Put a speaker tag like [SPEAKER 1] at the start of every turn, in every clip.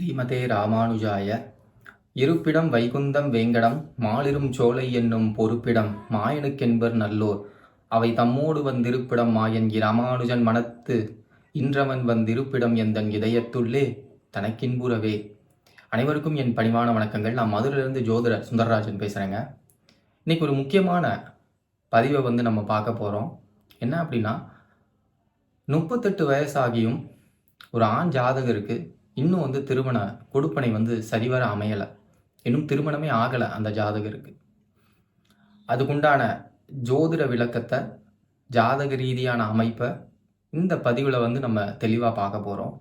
[SPEAKER 1] ஸ்ரீமதே ராமானுஜாய. இருப்பிடம் வைகுந்தம் வேங்கடம் மாலிரும் சோலை என்னும் பொறுப்பிடம் மாயனுக்கென்பர் நல்லோர். அவை தம்மோடு வந்திருப்பிடம் மாயன் இராமானுஜன் மனத்து இன்றவன் வந்திருப்பிடம் எந்தன் இதயத்துள்ளே தனக்கின்புறவே. அனைவருக்கும் என் பணிவான வணக்கங்கள். நான் மதுரையிலிருந்து ஜோதிடர் சுந்தரராஜன் பேசுகிறேங்க இன்னைக்கு ஒரு முக்கியமான பதிவை வந்து நம்ம பார்க்க போகிறோம் என்ன அப்படின்னா முப்பத்தெட்டு வயசாகியும் ஒரு ஆண் ஜாதகருக்கு இன்னும் வந்து திருமண கொடுப்பனை வந்து சரிவர அமையலை. இன்னும் திருமணமே ஆகலை அந்த ஜாதகருக்கு. அதுக்குண்டான ஜோதிட விளக்கத்தை ஜாதக ரீதியான அமைப்பை இந்த பதிவில் வந்து நம்ம தெளிவாக பார்க்க போகிறோம்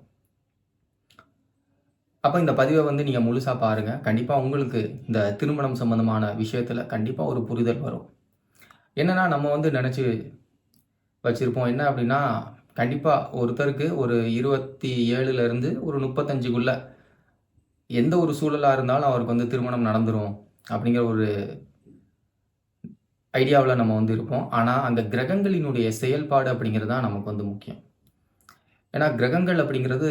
[SPEAKER 1] அப்போ இந்த பதிவை வந்து நீங்கள் முழுசாக பாருங்கள் கண்டிப்பாக உங்களுக்கு இந்த திருமணம் சம்மந்தமான விஷயத்தில் கண்டிப்பாக ஒரு புரிதல் வரும். என்னென்னா நம்ம வந்து நினச்சி வச்சுருப்போம். என்ன அப்படின்னா கண்டிப்பாக ஒருத்தருக்கு ஒரு இருபத்தி ஏழுலேருந்து ஒரு முப்பத்தஞ்சுக்குள்ள எந்த ஒரு சூழலாக இருந்தாலும் அவருக்கு வந்து திருமணம் நடந்துரும் அப்படிங்கிற ஒரு ஐடியாவில் நம்ம வந்து இருப்போம். ஆனால் அந்த கிரகங்களினுடைய செயல்பாடு அப்படிங்கிறது தான் நமக்கு வந்து முக்கியம். ஏன்னா கிரகங்கள் அப்படிங்கிறது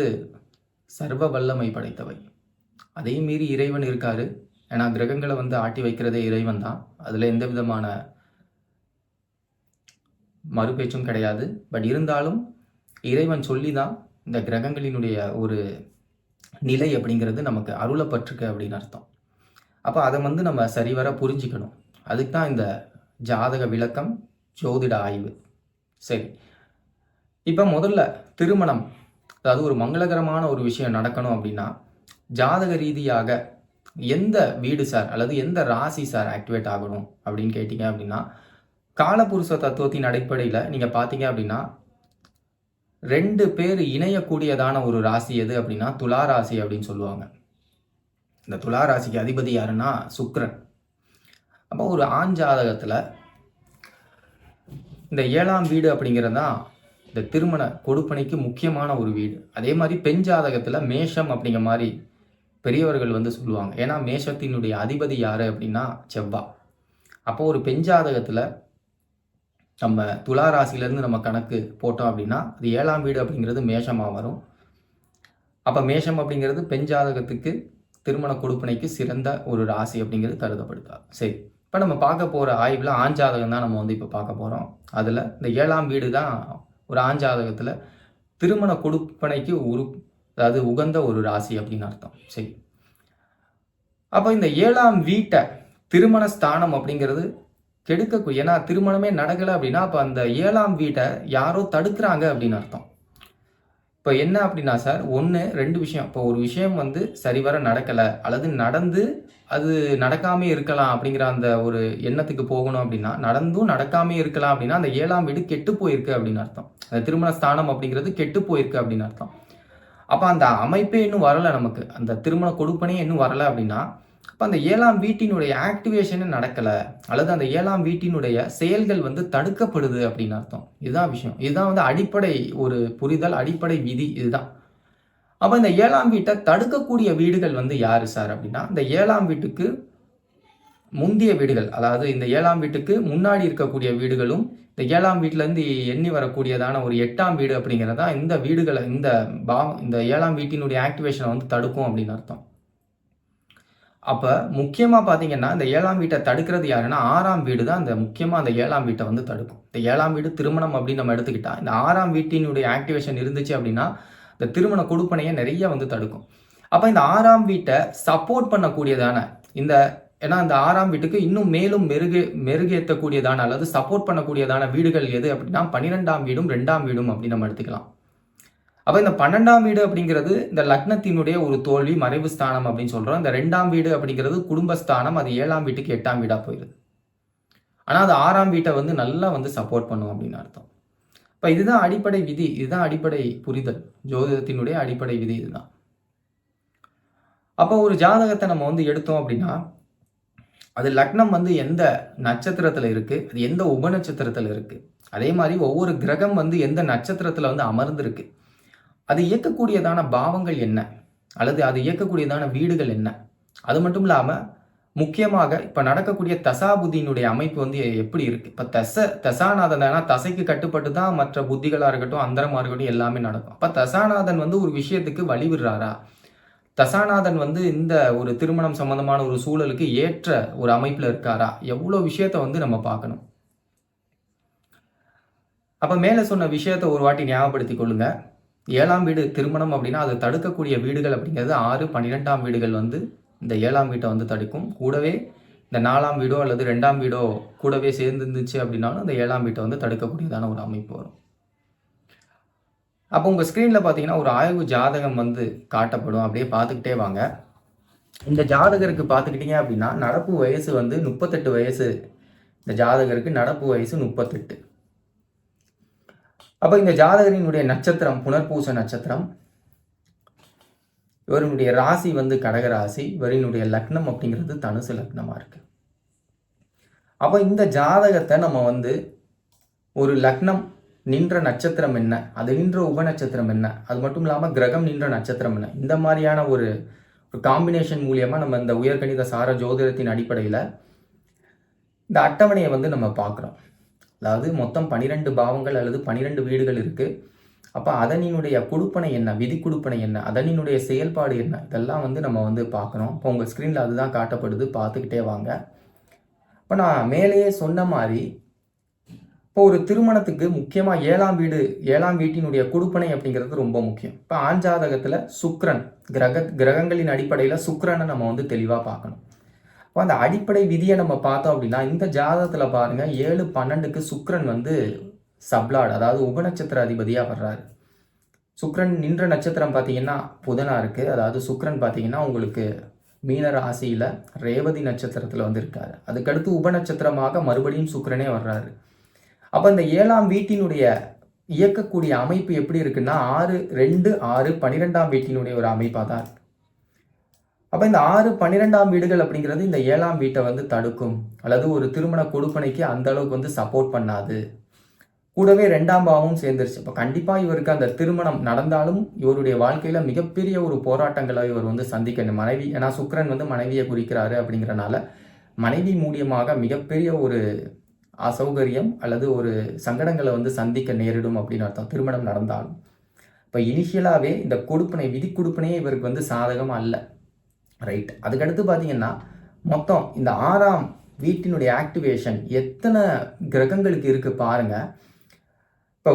[SPEAKER 1] சர்வ வல்லமை படைத்தவை. அதே மீறி இறைவன் இருக்காரு. ஏன்னா கிரகங்களை வந்து ஆட்டி வைக்கிறதே இறைவன் தான். அதில் எந்த விதமான மறுபேச்சும் கிடையாது. பட் இருந்தாலும் இறைவன் சொல்லி தான் இந்த கிரகங்களினுடைய ஒரு நிலை அப்படிங்கிறது நமக்கு அருளப்பட்டிருக்கு அப்படின்னு அர்த்தம். அப்போ அதை வந்து நம்ம சரிவர புரிஞ்சுக்கணும். அதுக்கு தான் இந்த ஜாதக விளக்கம் ஜோதிட ஆய்வு. சரி. இப்போ முதல்ல திருமணம். அதாவது ஒரு மங்களகரமான ஒரு விஷயம் நடக்கணும் அப்படின்னா ஜாதக ரீதியாக எந்த வீடு சார் அல்லது எந்த ராசி சார் ஆக்டிவேட் ஆகணும் அப்படின்னு கேட்டிங்க அப்படின்னா காலபுருஷ தத்துவத்தின் அடிப்படையில் நீங்கள் பார்த்தீங்க அப்படின்னா ரெண்டு பேர் இணையக்கூடியதான ஒரு ராசி எது அப்படின்னா துலா ராசி அப்படின்னு சொல்லுவாங்க. இந்த துலா ராசிக்கு அதிபதி யாருன்னா சுக்ரன். அப்போ ஒரு ஆண் ஜாதகத்தில் இந்த ஏழாம் வீடு அப்படிங்கிறது தான் இந்த திருமண கொடுப்பனைக்கு முக்கியமான ஒரு வீடு. அதே மாதிரி பெண் ஜாதகத்தில் மேஷம் அப்படிங்கிற மாதிரி பெரியவர்கள் வந்து சொல்லுவாங்க. ஏன்னா மேஷத்தினுடைய அதிபதி யார் அப்படின்னா செவ்வா. அப்போ ஒரு பெண் ஜாதகத்தில் நம்ம துலா ராசியிலேருந்து நம்ம கணக்கு போட்டோம் அப்படின்னா அது ஏழாம் வீடு அப்படிங்கிறது மேஷமாக வரும். அப்போ மேஷம் அப்படிங்கிறது பெண் ஜாதகத்துக்கு திருமண கொடுப்பனைக்கு சிறந்த ஒரு ராசி அப்படிங்கிறது கருதப்படுதா? சரி இப்போ நம்ம பார்க்க போகிற ஆய்வில் ஆஞ்சாதகம் தான் நம்ம வந்து இப்போ பார்க்க போகிறோம் அதில் இந்த ஏழாம் வீடு தான் ஒரு ஆஞ்சாதகத்தில் திருமண கொடுப்பனைக்கு உரு அதாவது உகந்த ஒரு ராசி அப்படின்னு அர்த்தம். சரி அப்போ இந்த ஏழாம் வீட்டை திருமண ஸ்தானம் அப்படிங்கிறது கெடுக்க ஏன்னா திருமணமே நடக்கலை அப்படின்னா அப்போ அந்த ஏழாம் வீட்டை யாரோ தடுக்கிறாங்க அப்படின்னு அர்த்தம். இப்போ என்ன அப்படின்னா சார் ஒன்று ரெண்டு விஷயம். இப்போ ஒரு விஷயம் வந்து சரிவர நடக்கலை அல்லது நடந்து அது நடக்காமே இருக்கலாம் அப்படிங்கிற அந்த ஒரு எண்ணத்துக்கு போகணும் அப்படின்னா நடந்தும் நடக்காமே இருக்கலாம் அப்படின்னா அந்த ஏழாம் வீடு கெட்டு போயிருக்கு அப்படின்னு அர்த்தம். அந்த திருமண ஸ்தானம் அப்படிங்கிறது கெட்டு போயிருக்கு அப்படின்னு அர்த்தம். அப்போ அந்த அமைப்பே இன்னும் வரலை நமக்கு. அந்த திருமண கொடுப்பனே இன்னும் வரலை அப்படின்னா இப்போ அந்த ஏழாம் வீட்டினுடைய ஆக்டிவேஷனே நடக்கலை அல்லது அந்த ஏழாம் வீட்டினுடைய செயல்கள் வந்து தடுக்கப்படுது அப்படின்னு அர்த்தம். இதுதான் விஷயம். இதுதான் வந்து அடிப்படை ஒரு புரிதல் அடிப்படை விதி இதுதான். அப்போ இந்த ஏழாம் வீட்டை தடுக்கக்கூடிய வீடுகள் வந்து யாரு சார் அப்படின்னா இந்த ஏழாம் வீட்டுக்கு முந்தைய வீடுகள் அதாவது இந்த ஏழாம் வீட்டுக்கு முன்னாடி இருக்கக்கூடிய வீடுகளும் இந்த ஏழாம் வீட்டிலேருந்து எண்ணி வரக்கூடியதான ஒரு எட்டாம் வீடு அப்படிங்கிறதா இந்த வீடுகளை இந்த பா இந்த ஏழாம் வீட்டினுடைய ஆக்டிவேஷனை வந்து தடுக்கும் அப்படின்னு அர்த்தம். அப்போ முக்கியமாக பார்த்தீங்கன்னா இந்த ஏழாம் வீட்டை தடுக்கிறது யாருன்னா ஆறாம் வீடு தான் அந்த முக்கியமாக அந்த ஏழாம் வீட்டை வந்து தடுக்கும். இந்த ஏழாம் வீடு திருமணம் அப்படின்னு நம்ம எடுத்துக்கிட்டால் இந்த ஆறாம் வீட்டினுடைய ஆக்டிவேஷன் இருந்துச்சு அப்படின்னா இந்த திருமண கொடுப்பனையை நிறைய வந்து தடுக்கும். அப்போ இந்த ஆறாம் வீட்டை சப்போர்ட் பண்ணக்கூடியதான இந்த ஏன்னா இந்த ஆறாம் வீட்டுக்கு இன்னும் மேலும் மெருகு மெருகேற்றக்கூடியதான அல்லது சப்போர்ட் பண்ணக்கூடியதான வீடுகள் எது அப்படின்னா பன்னிரெண்டாம் வீடும் ரெண்டாம் வீடும் அப்படின்னு நம்ம எடுத்துக்கலாம். அப்போ இந்த பன்னெண்டாம் வீடு அப்படிங்கிறது இந்த லக்னத்தினுடைய ஒரு தோல்வி மறைவு ஸ்தானம் அப்படின்னு சொல்கிறோம் இந்த ரெண்டாம் வீடு அப்படிங்கிறது குடும்பஸ்தானம் அது ஏழாம் வீட்டுக்கு எட்டாம் வீடாக போயிடுது ஆனால் அது ஆறாம் வீட்டை வந்து நல்லா வந்து சப்போர்ட் பண்ணும் அப்படின்னு அர்த்தம். இப்போ இதுதான் அடிப்படை விதி. இதுதான் அடிப்படை புரிதல். ஜோதிடத்தினுடைய அடிப்படை விதி இதுதான். அப்போ ஒரு ஜாதகத்தை நம்ம வந்து எடுத்தோம் அப்படின்னா அது லக்னம் வந்து எந்த நட்சத்திரத்தில் இருக்குது அது எந்த உபநட்சத்திரத்தில் இருக்குது அதே மாதிரி ஒவ்வொரு கிரகம் வந்து எந்த நட்சத்திரத்தில் வந்து அமர்ந்திருக்கு? அது இயக்கக்கூடியதான பாவங்கள் என்ன? அல்லது அது இயக்கக்கூடியதான வீடுகள் என்ன? அது மட்டும் இல்லாமல் முக்கியமாக இப்போ நடக்கக்கூடிய தசாபுத்தியினுடைய அமைப்பு வந்து எப்படி இருக்குது இப்போ தச தசாநாதன் ஏன்னா தசைக்கு கட்டுப்பட்டு தான் மற்ற புத்திகளாக இருக்கட்டும் அந்தரமாக இருக்கட்டும் எல்லாமே நடக்கும். அப்போ தசாநாதன் வந்து ஒரு விஷயத்துக்கு வழிவிடுறாரா? தசாநாதன் வந்து இந்த ஒரு திருமணம் சம்பந்தமான ஒரு சூழலுக்கு ஏற்ற ஒரு அமைப்பில் இருக்காரா? எவ்வளோ விஷயத்த வந்து நம்ம பார்க்கணும். அப்போ மேலே சொன்ன விஷயத்த ஒரு வாட்டி ஞாபகப்படுத்தி கொள்ளுங்கள் ஏழாம் வீடு திருமணம் அப்படின்னா அது தடுக்கக்கூடிய வீடுகள் அப்படிங்கிறது ஆறு பன்னிரெண்டாம் வீடுகள் வந்து இந்த ஏழாம் வீட்டை வந்து தடுக்கும். கூடவே இந்த நாலாம் வீடோ அல்லது ரெண்டாம் வீடோ கூடவே சேர்ந்து இருந்துச்சு அப்படின்னாலும் இந்த ஏழாம் வீட்டை வந்து தடுக்கக்கூடியதான ஒரு அமைப்பு வரும். அப்போ உங்கள் ஸ்க்ரீனில் பார்த்தீங்கன்னா ஒரு ஆய்வு ஜாதகம் வந்து காட்டப்படும். அப்படியே பார்த்துக்கிட்டே வாங்க. இந்த ஜாதகருக்கு பார்த்துக்கிட்டீங்க அப்படின்னா நடப்பு வயசு வந்து முப்பத்தெட்டு வயசு. இந்த ஜாதகருக்கு நடப்பு வயசு முப்பத்தெட்டு. அப்போ இந்த ஜாதகரினுடைய நட்சத்திரம் புனர்பூச நட்சத்திரம் இவரினுடைய ராசி வந்து கடக ராசி இவரினுடைய லக்னம் அப்படிங்கிறது தனுசு லக்னமாக இருக்கு. அப்போ இந்த ஜாதகத்தை நம்ம வந்து ஒரு லக்னம் நின்ற நட்சத்திரம் என்ன அது நின்ற உப நட்சத்திரம் என்ன அது மட்டும் இல்லாமல் கிரகம் நின்ற நட்சத்திரம் என்ன இந்த மாதிரியான ஒரு ஒரு காம்பினேஷன் மூலியமாக நம்ம இந்த உயர்கணித சார ஜோதிடத்தின் அடிப்படையில் இந்த அட்டவணையை வந்து நம்ம பார்க்குறோம். அதாவது மொத்தம் பனிரெண்டு பாவங்கள் அல்லது பனிரெண்டு வீடுகள் இருக்குது அப்போ அதனினுடைய கொடுப்பனை என்ன? விதி கொடுப்பனை என்ன? அதனினுடைய செயல்பாடு என்ன? இதெல்லாம் வந்து நம்ம வந்து பார்க்கணும். இப்போ உங்கள் ஸ்க்ரீனில் அதுதான் காட்டப்படுது. பார்த்துக்கிட்டே வாங்க. இப்போ நான் மேலேயே சொன்ன மாதிரி இப்போ ஒரு திருமணத்துக்கு முக்கியமாக ஏழாம் வீடு ஏழாம் வீட்டினுடைய கொடுப்பனை அப்படிங்கிறது ரொம்ப முக்கியம். இப்போ ஆஞ்சாதகத்தில் சுக்ரன் கிரக கிரகங்களின் அடிப்படையில் சுக்ரனை நம்ம வந்து தெளிவாக பார்க்கணும். இப்போ அந்த அடிப்படை விதியை நம்ம பார்த்தோம் அப்படின்னா இந்த ஜாதகத்தில் பாருங்கள் ஏழு பன்னெண்டுக்கு சுக்ரன் வந்து சப்லாட் அதாவது உபநட்சத்திர அதிபதியாக வர்றாரு. சுக்ரன் நின்ற நட்சத்திரம் பார்த்தீங்கன்னா புதனாக இருக்குது அதாவது சுக்ரன் பார்த்தீங்கன்னா உங்களுக்கு மீன ராசியில் ரேவதி நட்சத்திரத்தில் வந்திருக்காரு. அதுக்கடுத்து உபநட்சத்திரமாக மறுபடியும் சுக்ரனே வர்றாரு. அப்போ இந்த ஏழாம் வீட்டினுடைய இயக்கக்கூடிய அமைப்பு எப்படி இருக்குன்னா ஆறு ரெண்டு ஆறு பன்னிரெண்டாம் வீட்டினுடைய ஒரு அமைப்பாக தான் இருக்கு. அப்போ இந்த ஆறு பன்னிரெண்டாம் வீடுகள் அப்படிங்கிறது இந்த ஏழாம் வீட்டை வந்து தடுக்கும். அல்லது ஒரு திருமண கொடுப்பனைக்கு அந்த அளவுக்கு வந்து சப்போர்ட் பண்ணாது. கூடவே ரெண்டாம் பாவமும் சேர்ந்துருச்சு. இப்போ கண்டிப்பாக இவருக்கு அந்த திருமணம் நடந்தாலும் இவருடைய வாழ்க்கையில் மிகப்பெரிய ஒரு போராட்டங்களை இவர் வந்து சந்திக்கணும். மனைவி ஏன்னா சுக்கரன் வந்து மனைவியை குறிக்கிறாரு அப்படிங்கிறனால மனைவி மூலியமாக மிகப்பெரிய ஒரு அசௌகரியம் அல்லது ஒரு சங்கடங்களை வந்து சந்திக்க நேரிடும் அப்படின்னு அர்த்தம். திருமணம் நடந்தாலும். இப்போ இனிஷியலாகவே இந்த கொடுப்பனை விதி கொடுப்பனையே இவருக்கு வந்து சாதகம் அல்ல. ரைட் அதுக்கடுத்து பார்த்தீங்கன்னா மொத்தம் இந்த ஆறாம் வீட்டினுடைய ஆக்டிவேஷன் எத்தனை கிரகங்களுக்கு இருக்குது பாருங்கள் இப்போ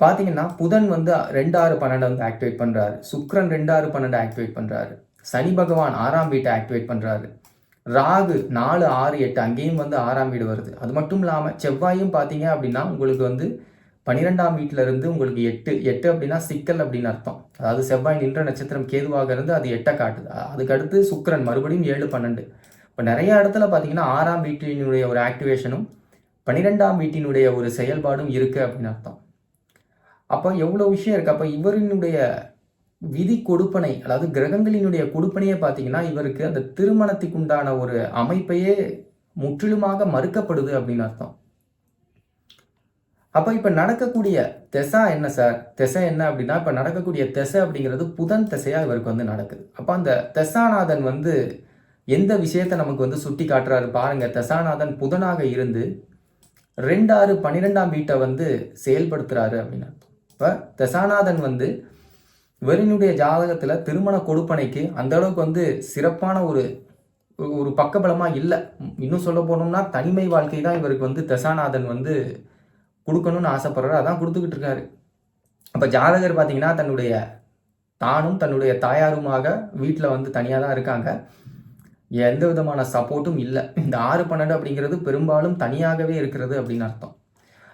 [SPEAKER 1] பார்த்தீங்கன்னா புதன் வந்து ரெண்டு ஆறு பன்னெண்டு வந்து ஆக்டிவேட் பண்ணுறாரு சுக்ரன் ரெண்டு ஆறு பன்னெண்டு ஆக்டிவேட் பண்ணுறாரு சனி பகவான் ஆறாம் வீட்டை ஆக்டிவேட் பண்ணுறாரு ராகு நாலு ஆறு எட்டு அங்கேயும் வந்து ஆறாம் வீடு வருது. அது மட்டும் இல்லாமல் செவ்வாயும் பார்த்தீங்க அப்படின்னா உங்களுக்கு வந்து பன்னிரெண்டாம் வீட்டில இருந்து உங்களுக்கு எட்டு எட்டு அப்படின்னா சிக்கல் அப்படின்னு அர்த்தம். அதாவது செவ்வாய் நின்ற நட்சத்திரம் கேதுவாக இருந்து அது எட்டை காட்டுது. அதுக்கு அடுத்து சுக்கரன் மறுபடியும் ஏழு பன்னெண்டு. இப்போ நிறைய இடத்துல பார்த்தீங்கன்னா ஆறாம் வீட்டினுடைய ஒரு ஆக்டிவேஷனும் பன்னிரெண்டாம் வீட்டினுடைய ஒரு செயல்பாடும் இருக்குது அப்படின்னு அர்த்தம். அப்போ எவ்வளோ விஷயம் இருக்குது அப்போ இவரினுடைய விதி கொடுப்பனை அதாவது கிரகங்களினுடைய கொடுப்பனையே பார்த்தீங்கன்னா இவருக்கு அந்த திருமணத்துக்கு உண்டான ஒரு அமைப்பையே முற்றிலுமாக மறுக்கப்படுது அப்படின்னு அர்த்தம். அப்போ இப்போ நடக்கக்கூடிய திசை என்ன சார்? திசை என்ன அப்படின்னா இப்போ நடக்கக்கூடிய திசை அப்படிங்கிறது புதன் திசையாக இவருக்கு வந்து நடக்குது. அப்போ அந்த தெசாநாதன் வந்து எந்த விஷயத்தை நமக்கு வந்து சுட்டி காட்டுறாரு பாருங்க. தெசாநாதன் புதனாக இருந்து ரெண்டாறு பன்னிரெண்டாம் வீட்டை வந்து செயல்படுத்துறாரு அப்படின்னு இப்போ தெசாநாதன் வந்து இவரினுடைய ஜாதகத்தில் திருமண கொடுப்பனைக்கு அந்த அளவுக்கு வந்து சிறப்பான ஒரு ஒரு பக்கபலமாக இல்லை. இன்னும் சொல்ல போனோம்னா தனிமை வாழ்க்கை தான் இவருக்கு வந்து தசாநாதன் வந்து கொடுக்கணும்னு ஆசைப்படுறாரு. அதான் கொடுத்துக்கிட்டு இருக்காரு. அப்போ ஜாதகர் பார்த்தீங்கன்னா தன்னுடைய தானும் தன்னுடைய தாயாருமாக வீட்டில் வந்து தனியாக தான் இருக்காங்க. எந்த விதமான சப்போர்ட்டும் இல்லை. இந்த ஆறு பன்னெண்டு அப்படிங்கிறது பெரும்பாலும் தனியாகவே இருக்கிறது அப்படின்னு அர்த்தம்.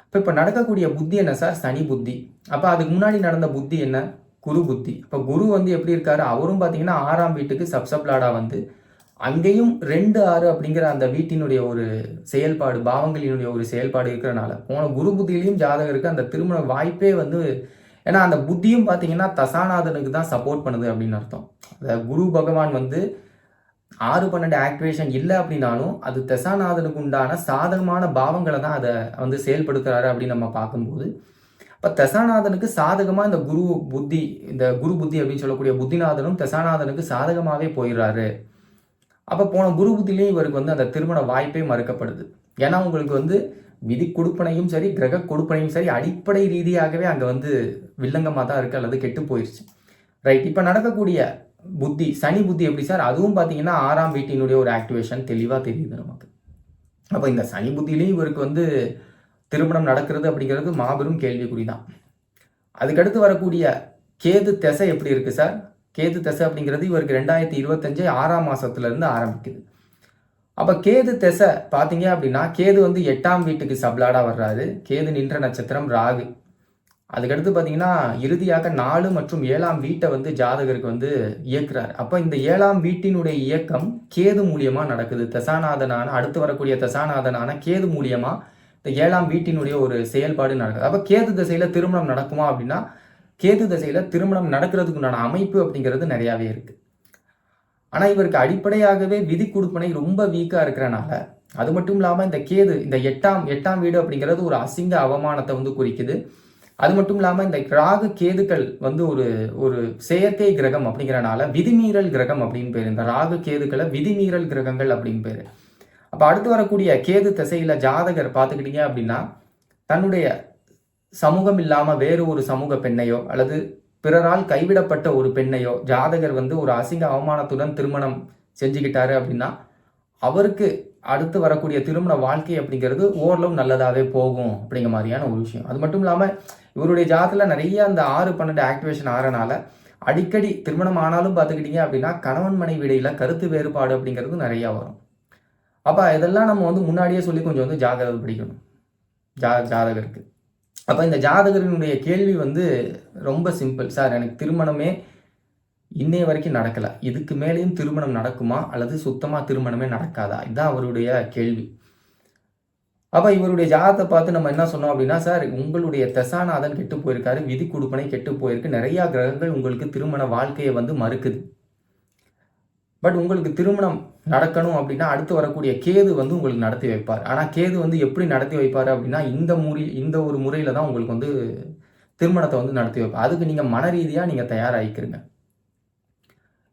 [SPEAKER 1] இப்போ இப்போ நடக்கக்கூடிய புத்தி என்ன சார்? சனி புத்தி. அப்போ அதுக்கு முன்னாடி நடந்த புத்தி என்ன? குரு புத்தி. இப்போ குரு வந்து எப்படி இருக்காரு? அவரும் பார்த்தீங்கன்னா ஆறாம் வீட்டுக்கு சப்சப்லாடா வந்து அங்கேயும் ரெண்டு ஆறு அப்படிங்கிற அந்த வீட்டினுடைய ஒரு செயல்பாடு பாவங்களினுடைய ஒரு செயல்பாடு இருக்கிறனால போன குரு புத்தியிலையும் ஜாதகருக்கு அந்த திருமண வாய்ப்பே வந்து ஏன்னா அந்த புத்தியும் பார்த்தீங்கன்னா தசாநாதனுக்கு தான் சப்போர்ட் பண்ணுது அப்படின்னு அர்த்தம். அந்த குரு பகவான் வந்து ஆறு பன்னெண்டு ஆக்டிவேஷன் இல்லை அப்படின்னாலும் அது தசாநாதனுக்கு உண்டான சாதகமான பாவங்களை தான் அதை வந்து செயல்படுத்துறாரு அப்படின்னு நம்ம பார்க்கும்போது இப்போ தசாநாதனுக்கு சாதகமாக இந்த குரு புத்தி இந்த குரு புத்தி அப்படின்னு சொல்லக்கூடிய புத்திநாதனும் தசாநாதனுக்கு சாதகமாகவே போயிடுறாரு. அப்போ போன குரு புத்திலையும் இவருக்கு வந்து அந்த திருமண வாய்ப்பே மறுக்கப்படுது. ஏன்னா உங்களுக்கு வந்து விதி கொடுப்பனையும் சரி கிரக கொடுப்பனையும் சரி அடிப்படை ரீதியாகவே அங்கே வந்து வில்லங்கமாக தான் இருக்குது அல்லது கெட்டு போயிடுச்சு ரைட் இப்போ நடக்கக்கூடிய புத்தி சனி புத்தி எப்படி சார்? அதுவும் பார்த்தீங்கன்னா ஆறாம் வீட்டினுடைய ஒரு ஆக்டிவேஷன் தெளிவாக தெரியுது நமக்கு. அப்போ இந்த சனி புத்தியிலையும் இவருக்கு வந்து திருமணம் நடக்கிறது அப்படிங்கிறது மாபெரும் கேள்விக்குறி தான். அதுக்கடுத்து வரக்கூடிய கேது திசை எப்படி இருக்குது சார்? கேது தசை அப்படிங்கிறது இவருக்கு ரெண்டாயிரத்தி இருபத்தஞ்சு ஆறாம் மாதத்துலேருந்து ஆரம்பிக்குது. அப்போ கேது திசை பார்த்தீங்க அப்படின்னா கேது வந்து எட்டாம் வீட்டுக்கு சப்லாடாக வர்றாரு. கேது நின்ற நட்சத்திரம் ராகு. அதுக்கடுத்து பார்த்தீங்கன்னா இறுதியாக நாலு மற்றும் ஏழாம் வீட்டை வந்து ஜாதகருக்கு வந்து இயக்குறார். அப்போ இந்த ஏழாம் வீட்டினுடைய இயக்கம் கேது மூலியமா நடக்குது. தசாநாதனான அடுத்து வரக்கூடிய தசாநாதனான கேது மூலியமா இந்த ஏழாம் வீட்டினுடைய ஒரு செயல்பாடு நடக்குது. அப்போ கேது திசையில திருமணம் நடக்குமா அப்படின்னா கேது தசையில் திருமணம் நடக்கிறதுக்கு உண்டான அமைப்பு அப்படிங்கிறது நிறையாவே இருக்குது ஆனால் இவருக்கு அடிப்படையாகவே விதி கொடுப்பனை ரொம்ப வீக்காக இருக்கிறனால அது மட்டும் இல்லாமல் இந்த கேது இந்த எட்டாம் எட்டாம் வீடு அப்படிங்கிறது ஒரு அசிங்க அவமானத்தை வந்து குறிக்குது. அது மட்டும் இல்லாமல் இந்த ராகு கேதுக்கள் வந்து ஒரு ஒரு செயற்கை கிரகம் அப்படிங்கிறனால விதிமீறல் கிரகம் அப்படின்னு பேர். இந்த ராகு கேதுக்களை விதிமீறல் கிரகங்கள் அப்படின்னு பேர். அப்போ அடுத்து வரக்கூடிய கேது திசையில் ஜாதகர் பார்த்துக்கிட்டீங்க அப்படின்னா தன்னுடைய சமூகம் இல்லாமல் வேறு ஒரு சமூக பெண்ணையோ அல்லது பிறரால் கைவிடப்பட்ட ஒரு பெண்ணையோ ஜாதகர் வந்து ஒரு அசிங்க அவமானத்துடன் திருமணம் செஞ்சுக்கிட்டாரு அப்படின்னா அவருக்கு அடுத்து வரக்கூடிய திருமண வாழ்க்கை அப்படிங்கிறது ஓரளவு நல்லதாகவே போகும் அப்படிங்கிற மாதிரியான ஒரு விஷயம். அது மட்டும் இல்லாமல் இவருடைய ஜாதத்தில் நிறைய அந்த ஆறு பன்னெண்டு ஆக்டிவேஷன் ஆறனால அடிக்கடி திருமணம் ஆனாலும் பார்த்துக்கிட்டீங்க அப்படின்னா கணவன் மனைவி இடையில கருத்து வேறுபாடு அப்படிங்கிறது நிறையா வரும். அப்போ இதெல்லாம் நம்ம வந்து முன்னாடியே சொல்லி கொஞ்சம் வந்து ஜாகிரதை படிக்கணும் ஜா ஜாதகருக்கு. அப்போ இந்த ஜாதகரினுடைய கேள்வி வந்து ரொம்ப சிம்பிள் சார் எனக்கு திருமணமே இன்னைய வரைக்கும் நடக்கல. இதுக்கு மேலேயும் திருமணம் நடக்குமா? அல்லது சுத்தமா திருமணமே நடக்காதா? இதுதான் அவருடைய கேள்வி. அப்போ இவருடைய ஜாதத்தை பார்த்து நம்ம என்ன சொன்னோம் அப்படின்னா சார் உங்களுடைய தசாநாதன் கெட்டு போயிருக்காரு விதி கொடுப்பனை கெட்டு போயிருக்கு. நிறைய கிரகங்கள் உங்களுக்கு திருமண வாழ்க்கையை வந்து மறுக்குது. பட் உங்களுக்கு திருமணம் நடக்கணும் அப்படின்னா அடுத்து வரக்கூடிய கேது வந்து உங்களுக்கு நடத்தி வைப்பார். ஆனால் கேது வந்து எப்படி நடத்தி வைப்பார் அப்படின்னா இந்த முறை இந்த ஒரு முறையில் தான் உங்களுக்கு வந்து திருமணத்தை வந்து நடத்தி வைப்பார். அதுக்கு நீங்கள் மன ரீதியாக நீங்கள் தயாராகிக்கிறீங்க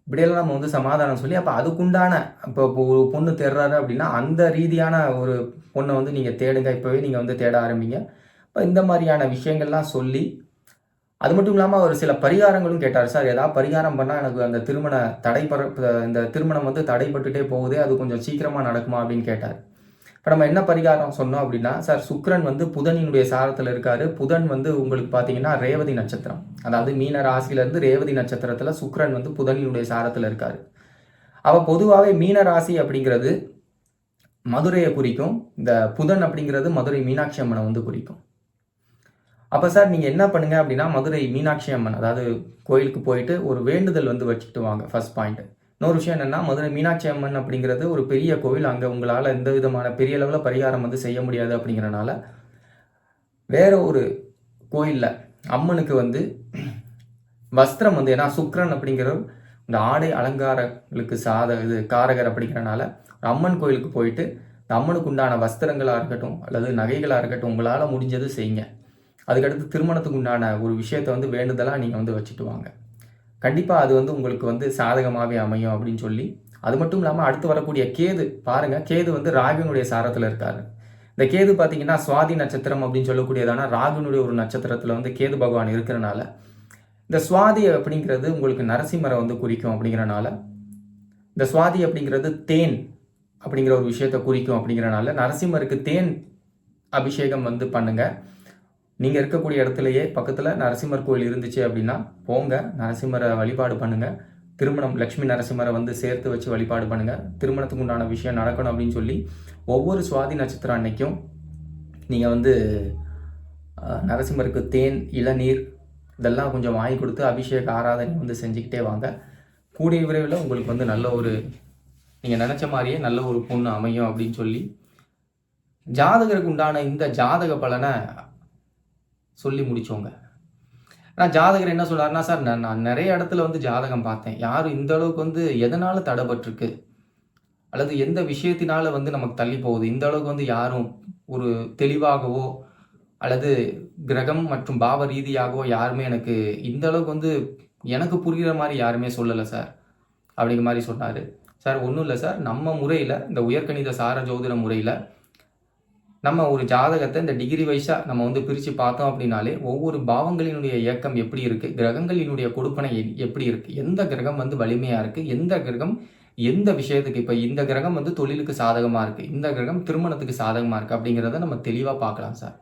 [SPEAKER 1] இப்படியெல்லாம் நம்ம வந்து சமாதானம் சொல்லி அப்போ அதுக்குண்டான இப்போ இப்போ ஒரு பொண்ணு தேடுறாரு அப்படின்னா அந்த ரீதியான ஒரு பொண்ணை வந்து நீங்கள் தேடுங்க. இப்போவே நீங்கள் வந்து தேட ஆரம்பிங்க. இப்போ இந்த மாதிரியான விஷயங்கள்லாம் சொல்லி அது மட்டும் இல்லாமல் அவர் சில பரிகாரங்களும் கேட்டார். சார் ஏதாவது பரிகாரம் பண்ணால் எனக்கு அந்த திருமண தடைப்பட இந்த திருமணம் வந்து தடைப்பட்டுட்டே போகுதே அது கொஞ்சம் சீக்கிரமாக நடக்குமா அப்படின்னு கேட்டார். இப்போ நம்ம என்ன பரிகாரம் சொன்னோம் அப்படின்னா சார் சுக்ரன் வந்து புதனினுடைய சாரத்தில் இருக்கார். புதன் வந்து உங்களுக்கு பார்த்தீங்கன்னா ரேவதி நட்சத்திரம். அதாவது மீன ராசியிலேருந்து ரேவதி நட்சத்திரத்தில் சுக்ரன் வந்து புதனினுடைய சாரத்தில் இருக்கார். அவள் பொதுவாகவே மீன ராசி அப்படிங்கிறது மதுரையை குறிக்கும். இந்த புதன் அப்படிங்கிறது மதுரை மீனாட்சி அம்மனை வந்து குறிக்கும். அப்போ சார் நீங்கள் என்ன பண்ணுங்கள் அப்படின்னா மதுரை மீனாட்சி அம்மன் அதாவது கோயிலுக்கு போயிட்டு ஒரு வேண்டுதல் வந்து வச்சுக்கிட்டு வாங்க ஃபர்ஸ்ட் பாயிண்ட் இன்னொரு விஷயம் என்னன்னா மதுரை மீனாட்சி அம்மன் அப்படிங்கிறது ஒரு பெரிய கோவில். அங்கே உங்களால் எந்த விதமான பெரிய அளவில் பரிகாரம் வந்து செய்ய முடியாது அப்படிங்கிறனால வேற ஒரு கோயிலில் அம்மனுக்கு வந்து வஸ்திரம் வந்து ஏன்னா சுக்ரன் அப்படிங்கிற இந்த ஆடை அலங்காரங்களுக்கு சாத இது காரகர் அப்படிங்கிறனால அம்மன் கோயிலுக்கு போயிட்டு இந்த அம்மனுக்கு உண்டான வஸ்திரங்களாக இருக்கட்டும் அல்லது நகைகளாக இருக்கட்டும் உங்களால் முடிஞ்சது செய்யுங்க. அதுக்கடுத்து திருமணத்துக்கு உண்டான ஒரு விஷயத்தை வந்து வேண்டுதலாக நீங்கள் வந்து வச்சுட்டு வாங்க. கண்டிப்பாக அது வந்து உங்களுக்கு வந்து சாதகமாகவே அமையும் அப்படின்னு சொல்லி அது மட்டும் இல்லாமல் அடுத்து வரக்கூடிய கேது பாருங்கள் கேது வந்து ராகுனுடைய சாரத்தில் இருக்காரு. இந்த கேது பார்த்தீங்கன்னா சுவாதி நட்சத்திரம் அப்படின்னு சொல்லக்கூடியதான ராகுனுடைய ஒரு நட்சத்திரத்தில் வந்து கேது பகவான் இருக்கிறனால இந்த சுவாதி அப்படிங்கிறது உங்களுக்கு நரசிம்மரை வந்து குறிக்கும் அப்படிங்கிறனால இந்த சுவாதி அப்படிங்கிறது தேன் அப்படிங்கிற ஒரு விஷயத்தை குறிக்கும் அப்படிங்கிறனால நரசிம்மருக்கு தேன் அபிஷேகம் வந்து பண்ணுங்கள் நீங்கள் இருக்கக்கூடிய இடத்துலையே பக்கத்தில் நரசிம்மர் கோயில் இருந்துச்சு அப்படின்னா போங்க நரசிம்மரை வழிபாடு பண்ணுங்கள் திருமணம் லக்ஷ்மி நரசிம்மரை வந்து சேர்த்து வச்சு வழிபாடு பண்ணுங்கள் திருமணத்துக்கு உண்டான விஷயம் நடக்கணும் அப்படின்னு சொல்லி ஒவ்வொரு சுவாதி நட்சத்திரம் அன்னைக்கும் நீங்கள் வந்து நரசிம்மருக்கு தேன் இளநீர் இதெல்லாம் கொஞ்சம் வாங்கி கொடுத்து அபிஷேக ஆராதனை வந்து செஞ்சுக்கிட்டே வாங்க. கூடிய விரைவில் உங்களுக்கு வந்து நல்ல ஒரு நீங்கள் நினச்ச மாதிரியே நல்ல ஒரு பொண்ணு அமையும் அப்படின்னு சொல்லி ஜாதகருக்கு உண்டான இந்த ஜாதக பலனை சொல்லி முடிச்சோங்க. ஆனால் ஜாதகர் என்ன சொல்கிறாருன்னா சார் நான் நான் நிறைய இடத்துல வந்து ஜாதகம் பார்த்தேன். யாரும் இந்த அளவுக்கு வந்து எதனால் தடைபட்டிருக்கு? அல்லது எந்த விஷயத்தினால வந்து நமக்கு தள்ளி போகுது? இந்த அளவுக்கு வந்து யாரும் ஒரு தெளிவாகவோ அல்லது கிரகம் மற்றும் பாவ ரீதியாகவோ யாருமே எனக்கு இந்த அளவுக்கு வந்து எனக்கு புரிகிற மாதிரி யாருமே சொல்லலை சார். அப்படிங்கிற மாதிரி சொன்னார். சார் ஒன்றும் இல்லை சார். நம்ம முறையில் இந்த உயர்கணித சார ஜோதிட முறையில் நம்ம ஒரு ஜாதகத்தை இந்த டிகிரி வைஸாக நம்ம வந்து பிரித்து பார்த்தோம் அப்படின்னாலே ஒவ்வொரு பாவங்களினுடைய இயக்கம் எப்படி இருக்குது கிரகங்களினுடைய கொடுப்பனை எ- எப்படி இருக்குது எந்த கிரகம் வந்து வலிமையாக இருக்குது எந்த கிரகம் எந்த விஷயத்துக்கு இப்போ இந்த கிரகம் வந்து தொழிலுக்கு சாதகமாக இருக்குது இந்த கிரகம் திருமணத்துக்கு சாதகமாக இருக்குது அப்படிங்கிறத நம்ம தெளிவாக பார்க்கலாம் சார்.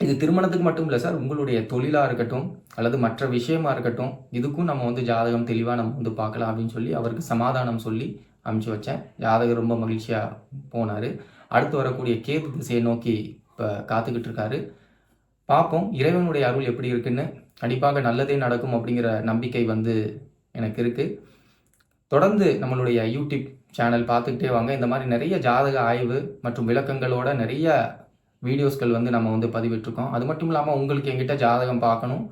[SPEAKER 1] இது திருமணத்துக்கு மட்டும் இல்லை சார். உங்களுடைய தொழிலாக இருக்கட்டும் அல்லது மற்ற விஷயமா இருக்கட்டும் இதுக்கும் நம்ம வந்து ஜாதகம் தெளிவாக நம்ம வந்து பார்க்கலாம் அப்படின்னு சொல்லி அவருக்கு சமாதானம் சொல்லி அனுப்பிச்சு வச்சேன். ஜாதகர் ரொம்ப மகிழ்ச்சியாக போனார். அடுத்து வரக்கூடிய கேது திசையை நோக்கி இப்போ காத்துக்கிட்டு இருக்காரு. பார்ப்போம் இறைவனுடைய அருள் எப்படி இருக்குன்னு. கண்டிப்பாக நல்லதே நடக்கும் அப்படிங்கிற நம்பிக்கை வந்து எனக்கு இருக்குது தொடர்ந்து நம்மளுடைய யூடியூப் சேனல் பார்த்துக்கிட்டே வாங்க. இந்த மாதிரி நிறைய ஜாதக ஆய்வு மற்றும் விளக்கங்களோட நிறைய வீடியோஸ்கள் வந்து நம்ம வந்து பதிவிட்டிருக்கோம். அது மட்டும் இல்லாமல் உங்களுக்கு எங்கிட்ட ஜாதகம் பார்க்கணும்.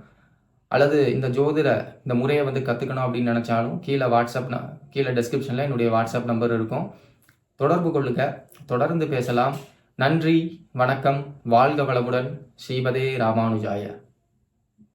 [SPEAKER 1] அல்லது இந்த ஜோதிட இந்த முறையை வந்து கற்றுக்கணும் அப்படின்னு நினச்சாலும் கீழே வாட்ஸ்அப் ந- கீழே டெஸ்கிரிப்ஷனில் என்னுடைய வாட்ஸ்அப் நம்பர் இருக்கும். தொடர்பு கொள்ளுங்க. தொடர்ந்து பேசலாம். நன்றி வணக்கம். வாழ்க வளமுடன். ஸ்ரீபதே ராமானுஜாய.